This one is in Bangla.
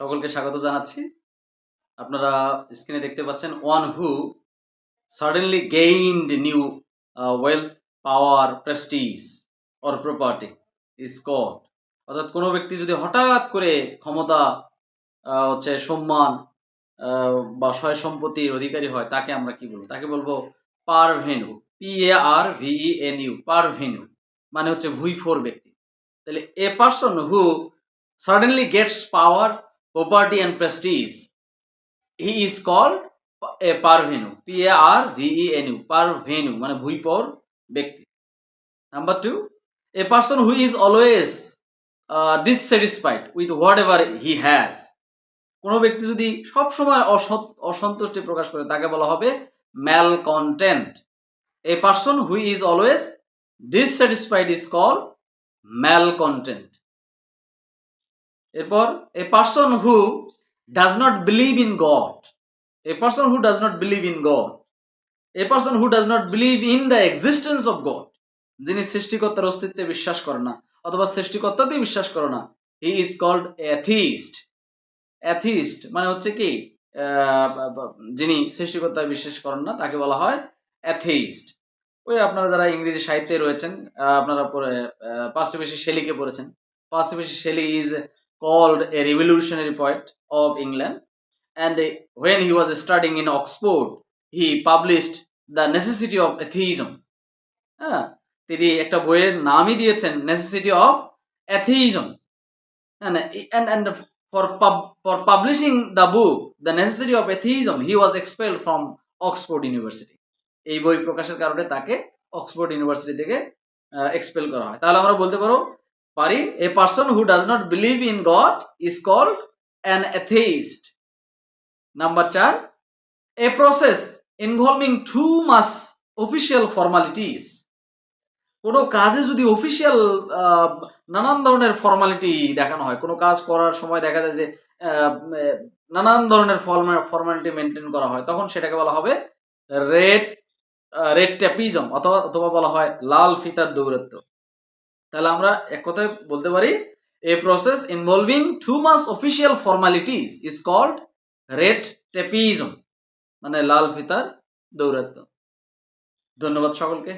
সকলকে স্বাগত জানাচ্ছি। আপনারা স্ক্রিনে দেখতে পাচ্ছেন one who suddenly gained new wealth power prestige or property is called অর্থাৎ কোনো ব্যক্তি যদি হঠাৎ করে ক্ষমতা হচ্ছে সম্মান বা সয় সম্পত্তির অধিকারী হয় তাকে আমরা কি বলব? তাকে বলব পারভেনু P A R V E N you পারভেনু মানে হচ্ছে ভুইফোর ব্যক্তি। তাহলে a person who suddenly Gates power, property, and prestige. He is called a parvenu. P A R V E N U. Parvenu মানে ভুইপর ব্যক্তি number two a person who is always dissatisfied with whatever he has কোনো ব্যক্তি যদি সবসময় অসন্তুষ্টি প্রকাশ করে তাকে বলা হবে malcontent a person who is always dissatisfied is call malcontent এরপর a person who does not believe in God a person who does not believe in God a person who does not believe in the existence of God যিনি সৃষ্টিকর্তার অস্তিত্বে বিশ্বাস করে না, অথবা সৃষ্টিকর্তাতেই বিশ্বাস করে না he is called atheist atheist মানে হচ্ছে কি? যিনি সৃষ্টিকর্তায় বিশ্বাস করেন না, তাকে বলা হয় অ্যাথিস্ট ওই আপনারা যারা ইংরেজি সাহিত্যে রয়েছেন আপনারা পরে পার্সিবেশি শেলিকে পড়েছেন। Percy Bysshe Shelley is called a revolutionary poet of England. And uh, when he was studying in Oxford, he published The Necessity of Atheism. হ্যাঁ তিনি একটা বইয়ের নামই দিয়েছেন necessity of atheism for pub, for publishing the book the necessity of atheism he was expelled from oxford university এই বই প্রকাশের কারণে তাকে অক্সফোর্ড ইউনিভার্সিটি থেকে এক্সপেল করা হয় তাহলে আমরা বলতে পারো পারি? A person who does not believe in God is called an atheist number চার a process involving too much official formalities কোনো কাজে যদি অফিসিয়াল নানান ধরনের ফর্মালিটি দেখানো হয়, কোনো কাজ করার সময় দেখা যায় যে নানান ধরনের ফর্মালিটি মেনটেন করা হয়, তখন সেটাকে বলা হবে রেড রেড ট্যাপিজম, অথবা অথবা বলা হয় লাল ফিতার দৌরত্ব তাহলে আমরা এক কথায় বলতে পারি a process involving too much official formalities is called red tapism মানে লাল ফিতার দৌরাত্ম ধন্যবাদ সকলকে।